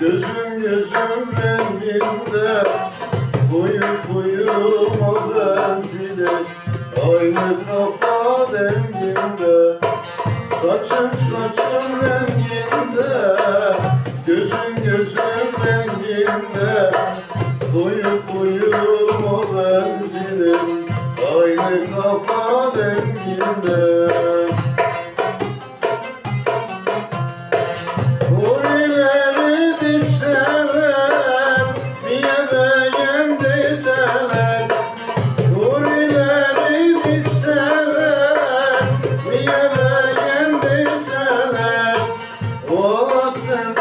Gözüm gözüm renginde. Huyu huyum o benzine Aynı kafa renginde. Saçım saçım renginde. Gözüm gözüm renginde. Huyu huyum o benzine Aynı kafa renginde Awesome.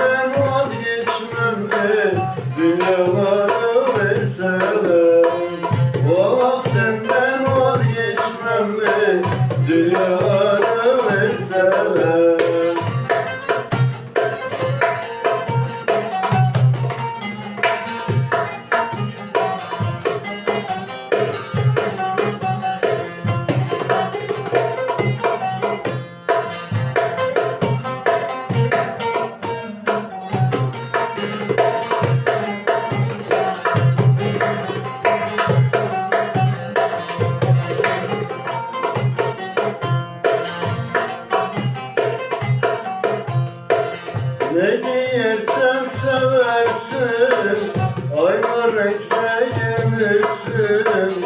Ne giyersen seversin Aynı renkte yenirsin.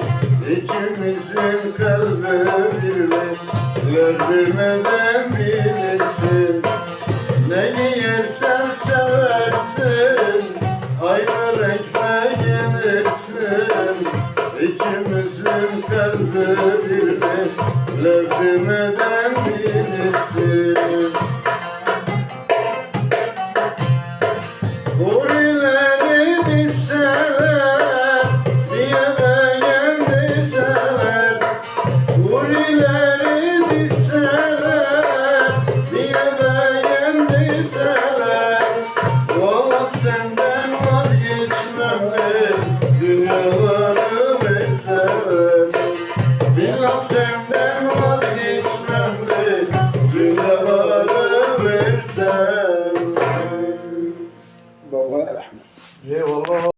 İkimizin kalbi birlik Verdirmeden bilirsin Ne giyersen seversin Aynı renkte yenirsin. İkimizin kalbi birlik Verdirmeden bilirsin